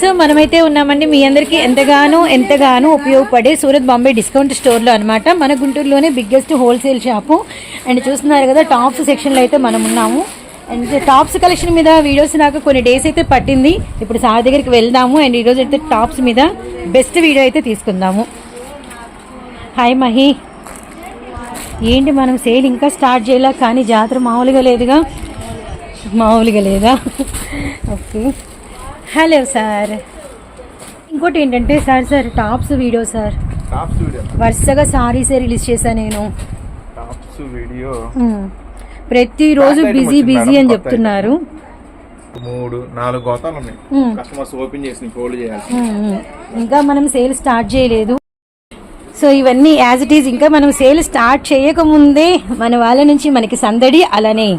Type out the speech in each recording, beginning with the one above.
So మనమైతే ఉన్నామండి. మీ అందరికీ ఎంతగానో ఎంతగానో ఉపయోగపడే సూరత్ బాంబే డిస్కౌంట్ స్టోర్లో అనమాట మన గుంటూరులోనే బిగ్గెస్ట్ హోల్సేల్ షాపు. అండ్ చూస్తున్నారు కదా టాప్స్ సెక్షన్లో అయితే మనం ఉన్నాము. అండ్ టాప్స్ కలెక్షన్ మీద వీడియోస్ నాకు కొన్ని డేస్ అయితే పట్టింది. ఇప్పుడు సార్ దగ్గరికి వెళ్దాము. అండ్ ఈరోజు అయితే టాప్స్ మీద బెస్ట్ వీడియో అయితే తీసుకుందాము. హాయ్ మహి. ఏంటి మనం సేల్ ఇంకా స్టార్ట్ చేయలే? కానీ జాతర మామూలుగా లేదుగా. మామూలుగా లేదా? ఓకే. Hello sir. ఇంకోటి ఏంటంటే sir sir tops video sir. Tops video? వరుసగా సారీసే రిలీజ్ చేశాను నేను. Tops video? మ్మ్. ప్రతిరోజు బిజీ బిజీ అని చెప్తున్నారు. మూడు నాలుగు గోతాలు ఉన్నాయి. కస్టమర్స్ ఓపెన్ చేసి ఫోల్డ్ చేయాలి. ఇంకా మనం సేల్ స్టార్ట్ చేయలేదు. సో ఇవన్నీ యాజ్ ఇట్ ఈజ్ ఇంకా మనం సేల్ స్టార్ట్ చేయకముందే మన వాళ్ళ నుంచి మనకి సందడి అలానే.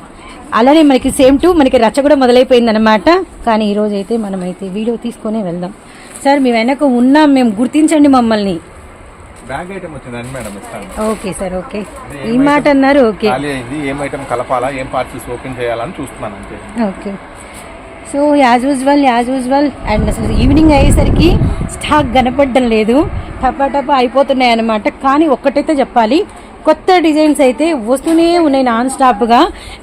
అలానే మనకి సేమ్ టు మనకి రచ్చ కూడా మొదలైపోయింది అనమాట కానీ ఈరోజు అయితే మనమైతే వీడియో తీసుకొని వెళ్దాం. సార్ మీ వెనక ఉన్నాం మేము గుర్తించండి మమ్మల్ని. Okay sir okay. ఈ మాట అన్నారు ఓకే. ఖాళీ అయింది ఏం ఐటమ్ కలపాలా ఏం పార్టీస్ ఓపెన్ చేయాలని చూస్తున్నాను అంతే. Okay. So as usual as usual and అసలు ఈవినింగ్ అయ్యేసరికి స్టాక్ కనపడడం లేదు. టపా టపా అయిపోతున్నాయి అనమాట కానీ ఒక్కటైతే చెప్పాలి కొత్త డిజైన్స్ అయితే వస్తూనే ఉన్నాయి నాన్ స్టాప్గా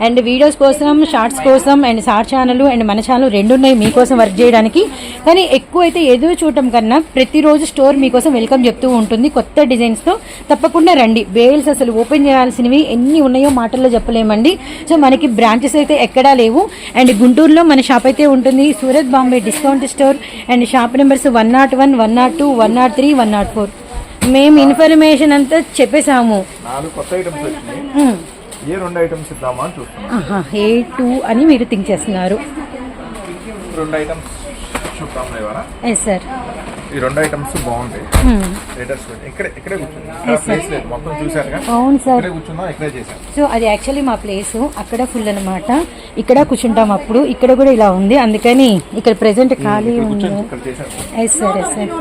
అండ్ వీడియోస్ కోసం షార్ట్స్ కోసం అండ్ సార్ ఛానల్ అండ్ మన ఛానల్ రెండు ఉన్నాయి మీకోసం వర్క్ చేయడానికి. కానీ ఎక్కువ అయితే ఎదురు చూడటం కన్నా ప్రతిరోజు స్టోర్ మీకోసం వెల్కమ్ చెప్తూ ఉంటుంది కొత్త డిజైన్స్తో తప్పకుండా రండి. బేల్స్ అసలు ఓపెన్ చేయాల్సినవి ఎన్ని ఉన్నాయో మాటల్లో చెప్పలేమండి. సో మనకి బ్రాంచెస్ అయితే ఎక్కడా లేవు. అండ్ గుంటూరులో మన షాప్ అయితే ఉంటుంది. Surat Bombay discount store and shop numbers one nought one one nought two one nought three one nought four మేము ఇన్ఫర్మేషన్ అంతా చెప్పేశాము. నాలుగు కొత్త ఐటమ్స్ వచ్చినాయి. హ్మ్. ఏ రెండు ఐటమ్స్ ఇద్దామా అని చూస్తున్నాను ఆహా ఏ టూ అని మీరు థింక్ చేస్తున్నారు. రెండు ఐటమ్స్ చూద్దాం లేవరా ఎస్ సార్ ఈ రెండు ఐటమ్స్ బాగుంటాయి. రేటర్స్ ఇక్కడే ఇక్కడే మొత్తం చూసారుగా అవును సార్ ఇక్కడే కూర్చున్నాం ఇక్కడే సో అది యాక్చువల్లీ మా ప్లేస్ అక్కడ ఫుల్ అనమాట ఇక్కడ కూర్చుంటాం అప్పుడు. ఇక్కడ కూడా ఇలా ఉంది. అందుకని ఇక్కడ ప్రెసెంట్ ఖాళీ ఉంది. Yes sir yes sir.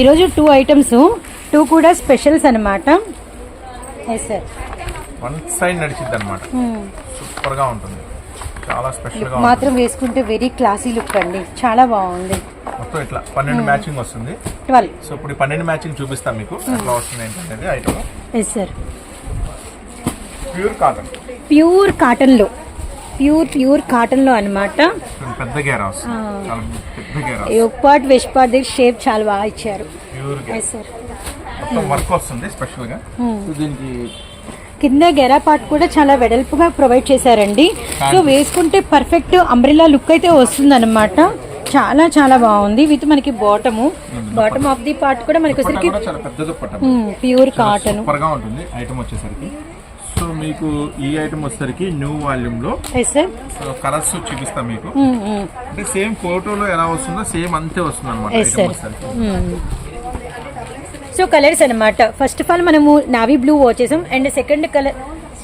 ఈరోజు టూ ఐటమ్స్ టూ కూడా స్పెషల్స్ అనమాట ఎస్ సార్ వన్ సైడ్ నడిచిద్ది అనమాట సూపర్గా ఉంటుంది. చాలా స్పెషల్గా ఉంటుంది. మాత్రం వేసుకుంటే వెరీ క్లాసీ లుక్ అండి. చాలా బాగుంది. మొత్తం ఇట్లా పన్నెండు మ్యాచింగ్ వస్తుంది. ట్వెల్వ్. సో ఇప్పుడు పన్నెండు మ్యాచింగ్ చూపిస్తాం మీకు. ఎట్లా వస్తుంది ఏంటనేది item yes sir pure cotton. Pure కాటన్లో. ప్యూర్ ప్యూర్ కాటన్లో అనమాట ఒక పార్ట్ వెస్ట్ పార్ట్ దగ్గర షేప్ చాలా బాగా ఇచ్చారు. ప్యూర్ గేరా ఎస్ సార్ మొత్తం వర్క్ వస్తుంది స్పెషల్గా సో దీనికి కింద గెరా పార్ట్ కూడా చాలా వెడల్పుగా ప్రొవైడ్ చేశారండి. సో వేసుకుంటే పర్ఫెక్ట్ అంబ్రిల్లా లుక్ అయితే వస్తుంది చాలా చాలా బాగుంది. విత్ మనకి bottom. Bottom of the part కూడా మనకి ప్యూర్ కాటన్ ఉంటుంది. ఐటమ్ వచ్చేసరికి. మీకు ఈ ఐటమ్ వచ్చేసరికి న్యూ వాల్యూమ్లో కలర్స్ చూపిస్తాం మీకు. అంటే సేమ్ ఫోటోలో ఎలా వస్తుందో సేమ్ అంతే వస్తుంది అనమాట సో కలర్స్ అన్నమాట. ఫస్ట్ ఆఫ్ ఆల్ మనము నావీ బ్లూ వచ్చేసాం. అండ్ సెకండ్ కలర్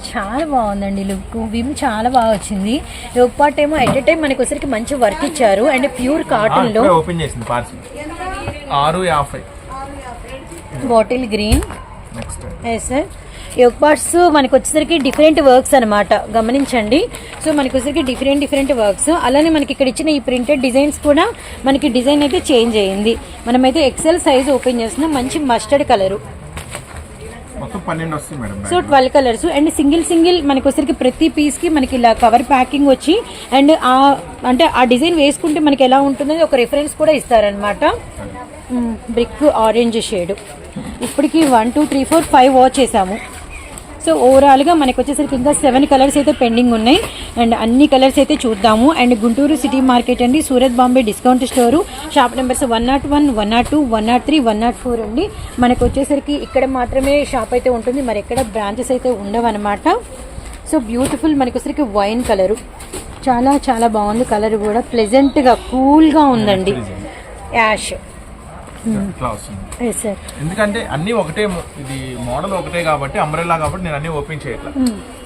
చాలా బాగుందండి లుక్ విమ్ చాలా బాగా వచ్చింది. పార్ట్ ఏమో ఎట్ టైం మనకి వచ్చరికి మంచి వర్క్ ఇచ్చారు. అండ్ ప్యూర్ కాటన్లో ఓపెన్ చేసింది పార్సల్ ఆరు యాభై. Bottle green yes sir yoke parts మనకి వచ్చేసరికి డిఫరెంట్ వర్క్స్ అనమాట గమనించండి. సో మనకి వచ్చేసరికి డిఫరెంట్ డిఫరెంట్ వర్క్స్ అలానే మనకి ఇక్కడ ఇచ్చిన ఈ ప్రింటెడ్ డిజైన్స్ కూడా మనకి డిజైన్ అయితే చేంజ్ అయ్యింది. మనమైతే ఎక్సెల్ సైజ్ ఓపెన్ చేస్తున్నాం. మంచి mustard colour so twelve colours and single single మనకి వచ్చరికి ప్రతి పీస్కి మనకి ఇలా కవర్ ప్యాకింగ్ వచ్చి అండ్ ఆ అంటే ఆ డిజైన్ వేసుకుంటే మనకి ఎలా ఉంటుందని ఒక రిఫరెన్స్ కూడా ఇస్తారనమాట బ్రిక్ ఆరెంజ్ షేడ్ ఇప్పటికి one two three four five watch చేసాము. సో ఓవరాల్గా మనకి వచ్చేసరికి ఇంకా సెవెన్ కలర్స్ అయితే పెండింగ్ ఉన్నాయి. అండ్ అన్ని కలర్స్ అయితే చూద్దాము. అండ్ గుంటూరు సిటీ మార్కెట్ అండి Surat Bombay discount store shop numbers one nought one one nought two one nought three one nought four అండి. మనకు వచ్చేసరికి ఇక్కడ మాత్రమే షాప్ అయితే ఉంటుంది. మరి ఎక్కడ బ్రాంచెస్ అయితే ఉండవన్నమాట. సో బ్యూటిఫుల్ మనకి వచ్చేసరికి వైన్ కలరు చాలా చాలా బాగుంది కలర్ కూడా. ప్లెజెంట్గా కూల్గా ఉందండి. యాష్ ఇట్లా వస్తుంది. ఎస్ సార్ ఎందుకంటే అన్ని ఒకటే ఇది మోడల్ ఒకటే కాబట్టి అంబ్రెల్లా కాబట్టి నేను అన్ని ఓపెన్ చేయట్లా.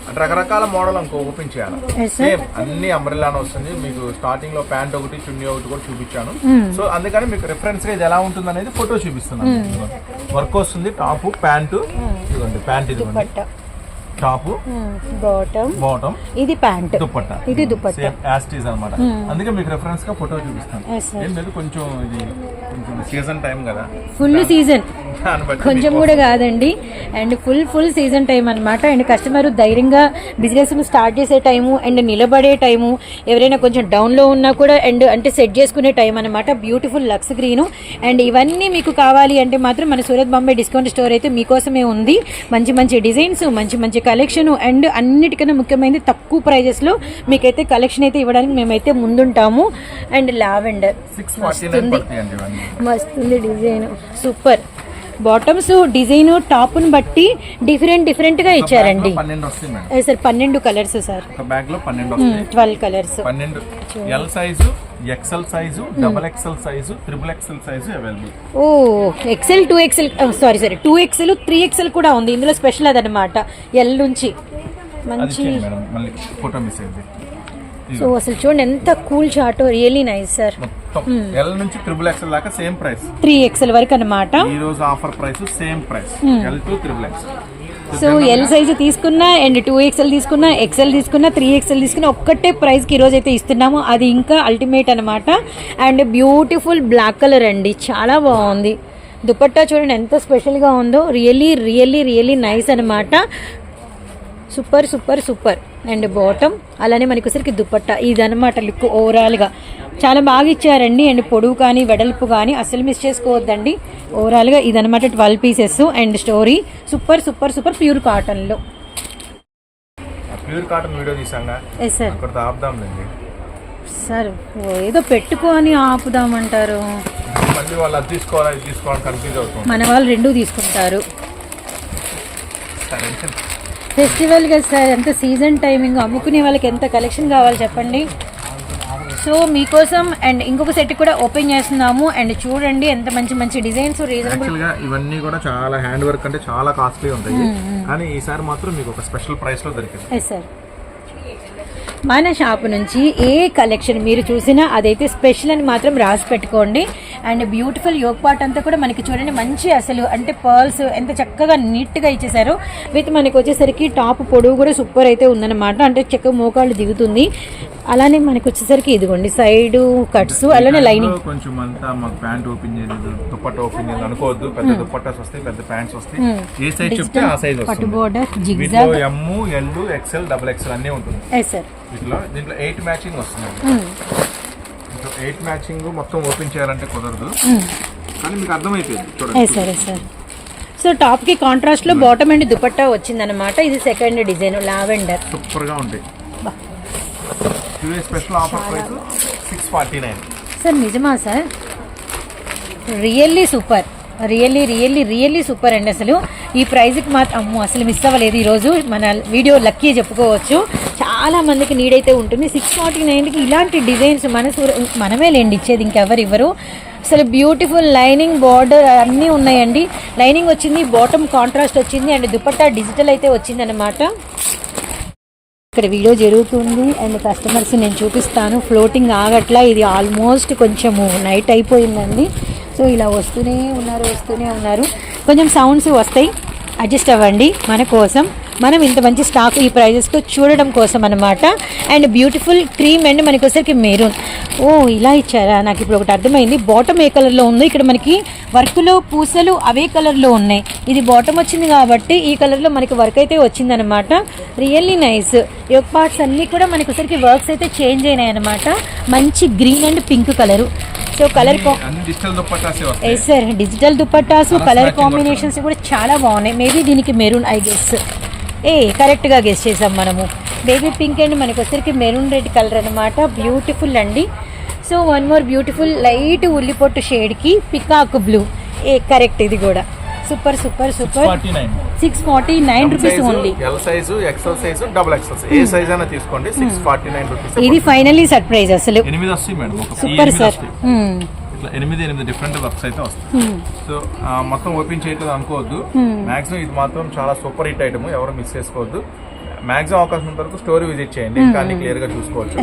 అంటే రకరకాల మోడల్ అనుకో ఓపెన్ చేయాలి. సేమ్ అన్ని అంబ్రెల్లానే వస్తుంది. మీకు స్టార్టింగ్లో ప్యాంట్ ఒకటి చున్నీ ఒకటి కూడా చూపించాను. సో అందుకని మీకు రిఫరెన్స్గా ఇది ఎలా ఉంటుంది అనేది ఫోటో చూపిస్తున్నాను వర్క్ వస్తుంది టాప్ ప్యాంటు ఇదిగోండి ప్యాంట్ ఇదిగోండి. టాప్ బాటమ్ బాటమ్ ఇది ప్యాంట్. దుప్పట్ట. ఇది దుపట్టా సేమ్ యాస్టీస్ అనమాట అందుకే మీకు రెఫరెన్స్గా ఫోటో చూపిస్తాను. Yes, sir. ఏం లేదు కొంచెం ఇది కొంచెం సీజన్ టైం కదా. ఫుల్ సీజన్ కొంచెం కూడా కాదండి. And full full season time అనమాట అండ్ కస్టమర్ ధైర్యంగా బిజినెస్ స్టార్ట్ చేసే టైము అండ్ నిలబడే టైము ఎవరైనా కొంచెం డౌన్లో ఉన్నా కూడా అండ్ అంటే సెట్ చేసుకునే టైం అనమాట బ్యూటిఫుల్ లక్స్ గ్రీను. అండ్ ఇవన్నీ మీకు కావాలి అంటే మాత్రం మన సూరత్ బాంబే డిస్కౌంట్ స్టోర్ అయితే మీకోసమే ఉంది. మంచి మంచి డిజైన్స్ మంచి మంచి కలెక్షన్ అండ్ అన్నిటికన్నా ముఖ్యమైనది తక్కువ ప్రైజెస్లో మీకైతే కలెక్షన్ అయితే ఇవ్వడానికి మేమైతే ముందుంటాము. And lavender. ఇవన్నీ. మస్తుంది డిజైన్. సూపర్. బాటమ్స్ డిజైన్ టాప్ను బట్టి డిఫరెంట్ డిఫరెంట్గా ఇచ్చారండి. సార్ పన్నెండు కలర్స్ సార్. ఒక బ్యాగ్లో పన్నెండు వస్తాయి. Twelve colours. పన్నెండు. L size XL size double XL size triple XL size available ఓ XL two XL sorry sorry two XL three XL కూడా ఉంది. ఇందులో స్పెషల్ అదనమాట ఎల్ నుంచి. మంచి ఫోటో మిస్ అయింది. సో అసలు చూడండి ఎంత cool chart really nice sir L నుంచి త్రిబుల్ ఎక్సెల్ దాకా సేమ్ ప్రైస్ త్రీ ఎక్సెల్ వరకు అనమాట ఈ రోజు offer price same price L to triple XL so L size తీసుకున్నా అండ్ టూ ఎక్స్ఎల్ తీసుకున్నా ఎక్స్ఎల్ తీసుకున్నా త్రీ ఎక్స్ఎల్ తీసుకున్నా ఒక్కటే ప్రైస్కి ఈరోజు అయితే ఇస్తున్నాము. అది ఇంకా అల్టిమేట్ అనమాట అండ్ బ్యూటిఫుల్ బ్లాక్ కలర్ అండి. చాలా బాగుంది. దుపట్టా చూడండి ఎంత స్పెషల్గా ఉందో. రియల్లీ రియల్లీ రియల్లీ నైస్ అనమాట super super super and bottom అలానే మనకి ఒకసారికి దుపట్టా. ఇదనమాట లుక్ ఓవరాల్గా చాలా బాగా ఇచ్చారండి. అండ్ పొడవు కానీ వెడల్పు కానీ అసలు మిస్ చేసుకోవద్దండి. ఓవరాల్గా ఇదనమాట twelve pieces and story super super super pure కాటన్లో ప్యూర్ కాటన్ వీడియో తీసాగా? ఎస్ సార్ ఆపుదాంలేండి. సార్ ఏదో పెట్టుకొని ఆపుదామంటారు. మళ్ళీ వాళ్ళు అది తీసుకోవాలి ఇది తీసుకోవాలి కన్ఫ్యూజ్ అవుతుంది. మన వాళ్ళు రెండూ తీసుకుంటారు. సరే. ఫెస్టివల్ కదా సార్ ఎంత సీజన్ టైమింగ్ అమ్ముకునే వాళ్ళకి ఎంత కలెక్షన్ కావాలి చెప్పండి. సో మీకోసం అండ్ ఇంకొక సెట్ కూడా ఓపెన్ చేస్తున్నాము. అండ్ చూడండి ఎంత మంచి మంచి డిజైన్స్ రీజనబుల్గా ఇవన్నీ కూడా చాలా హ్యాండ్ వర్క్ అంటే చాలా కాస్ట్లీ ఉంటాయి. కానీ ఈసారి మాత్రం మీకు ఒక స్పెషల్ ప్రైస్లో దొరికింది. ఎస్ సార్ మన షాప్ నుంచి ఏ కలెక్షన్ మీరు చూసినా అదైతే స్పెషల్ అని మాత్రం రాసి పెట్టుకోండి. అండ్ బ్యూటిఫుల్ యోగ్ పార్ట్ అంతా కూడా మనకి చూడండి మంచి అసలు అంటే పర్ల్స్ ఎంత చక్కగా నీట్గా ఇచ్చేసారు విత్ మనకి వచ్చేసరికి టాప్ పొడవు కూడా సూపర్ అయితే ఉందన్నమాట. అంటే చక్కగా మోకాళ్ళు దిగుతుంది. అలానే మనకి వచ్చేసరికి ఇదిగోండి సైడ్ కట్స్ అలానే లైనింగ్. కొంచెం అంతా మాకు ప్యాంట్ ఓపెన్ దుప్పట్ట అనుకోవద్దు. పెద్ద దుప్పట్టాస్ వస్తాయి పెద్ద ప్యాంట్స్ వస్తాయి. ఏ సైజ్ చెప్తే ఆ సైజ్ పట్టు border zigzag. M L double అన్నీ ఉంటుంది. ఎస్ సార్ వీటిలో దీంట్లో ఎయిట్ మ్యాచింగ్ వస్తుంది దీంట్లో ఎయిట్ మ్యాచింగ్ మొత్తం ఓపెన్ చేయాలంటే కుదరదు. కానీ మీకు అర్థమైపోయింది. చూడండి. Sir sir. సో టాప్కి కాంట్రాస్ట్లో బాటమ్ అండ్ దుపట్టా వచ్చిందనమాట ఇది సెకండ్ డిజైన్ లావెండర్ సూపర్గా ఉంటాయి special offer price six forty nine sir నిజమా sir? Really super really really really super అండి అసలు. ఈ ప్రైజ్కి మాత్రం అమ్మో అసలు మిస్ అవ్వలేదు ఈరోజు. మన వీడియో లక్కీ చెప్పుకోవచ్చు. చాలా మందికి నీడ్ అయితే ఉంటుంది సిక్స్ ఫార్టీ నైన్కి ఇలాంటి డిజైన్స్ మన మనమే లేండి ఇచ్చేది ఇంకెవరు ఇవ్వరు. అసలు బ్యూటిఫుల్ లైనింగ్ బార్డర్ అన్నీ ఉన్నాయండి. లైనింగ్ వచ్చింది బాటమ్ కాంట్రాస్ట్ వచ్చింది అండ్ దుపట్టా డిజిటల్ అయితే వచ్చిందనమాట ఇక్కడ వీడియో జరుగుతుంది అండ్ కస్టమర్స్ నేను చూపిస్తాను. ఫ్లోటింగ్ ఆగట్లా ఇది ఆల్మోస్ట్ కొంచెము నైట్ అయిపోయిందండి. సో ఇలా వస్తూనే ఉన్నారు వస్తూనే ఉన్నారు. కొంచెం సౌండ్స్ వస్తాయి. అడ్జస్ట్ అవ్వండి. మన కోసం మనం ఇంత మంచి స్టాక్ ఈ ప్రైజెస్తో చూడడం కోసం అనమాట అండ్ బ్యూటిఫుల్ క్రీమ్ అండ్ మనకి వచ్చేసరికి మెరూన్ ఓ ఇలా ఇచ్చారా? నాకు ఇప్పుడు ఒకటి అర్థమైంది. బాటమ్ ఏ కలర్లో ఉందో ఇక్కడ మనకి వర్క్లో పూసలు అవే కలర్లో ఉన్నాయి. ఇది బాటమ్ వచ్చింది కాబట్టి ఈ కలర్లో మనకి వర్క్ అయితే వచ్చిందనమాట రియల్లీ నైస్ యొక్క పార్ట్స్ అన్నీ కూడా మనకి ఒకసారికి వర్క్స్ అయితే చేంజ్ అయినాయి అనమాట మంచి green and pink colour so colour yes sir digital దుపట్టాసు colour combinations కూడా చాలా బాగున్నాయి. మేబీ దీనికి మెరూన్ ఐ గెస్ ఏ కరెక్ట్గా గెస్ చేసాం మనము. బేబీ పింక్ అండ్ మనకి వచ్చరికి మెరూన్ రెడ్ కలర్ అనమాట బ్యూటిఫుల్ అండి. So one more beautiful light ఉల్లిపొట్టు షేడ్కి పికాక్ బ్లూ ఏ కరెక్ట్ ఇది కూడా. Super super super. Six forty nine rupees only L size XL size double XL ఏ సైజ్ అయినా తీసుకోండి సిక్స్ ఫార్టీ నైన్ రూపీస్ ఇది finally surprise అసలు. ఎనిమిది వస్తాయి మేడం సూపర్ ఎనిమిది సార్. ఇట్లా ఎనిమిది ఎనిమిది డిఫరెంట్ వర్క్స్ అయితే వస్తాయి. సో ఆ, మొత్తం ఓపెన్ చేయట్లేదు అనుకోవద్దు. మాక్సిమం ఇది మాత్రం చాలా సూపర్ హిట్ ఐటమ్ ఎవరు మిస్ చేసుకోవద్దు. మాక్సిమం అవకాశం వరకు స్టోరీ విజిట్ చేయండి. ఇంకా అన్ని క్లియర్గా చూసుకోవచ్చు.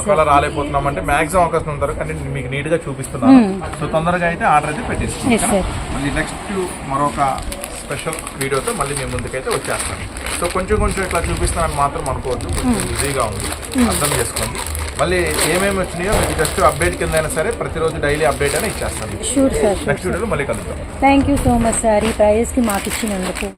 ఒకవేళ రాలేకపోతున్నాం అంటే మాక్సిమం అవకాశం వరకు అన్ని మీకు నీట్గా చూపిస్తున్నాను సో తొందరగా అయితే ఆర్డర్ అయితే సార్. మళ్ళీ నెక్స్ట్ మరొక స్పెషల్ వీడియోతో మళ్ళీ మేము ముందుకైతే వచ్చేస్తాను. సో కొంచెం కొంచెం ఇట్లా చూపిస్తానని మాత్రం అనుకోవద్దు. కొంచెం బిజీగా ఉంది. అర్థం చేసుకోండి. మళ్ళీ ఏమేమి వచ్చినాయో మీకు జస్ట్ అప్డేట్ కింద అయినా సరే ప్రతిరోజు డైలీ అప్డేట్ అని ఇచ్చేస్తాను. నెక్స్ట్ వీడియోలో మళ్ళీ కలుద్దాం. Thank you so much sir ఈ ప్రైజెస్కి మాకు ఇచ్చినందుకు.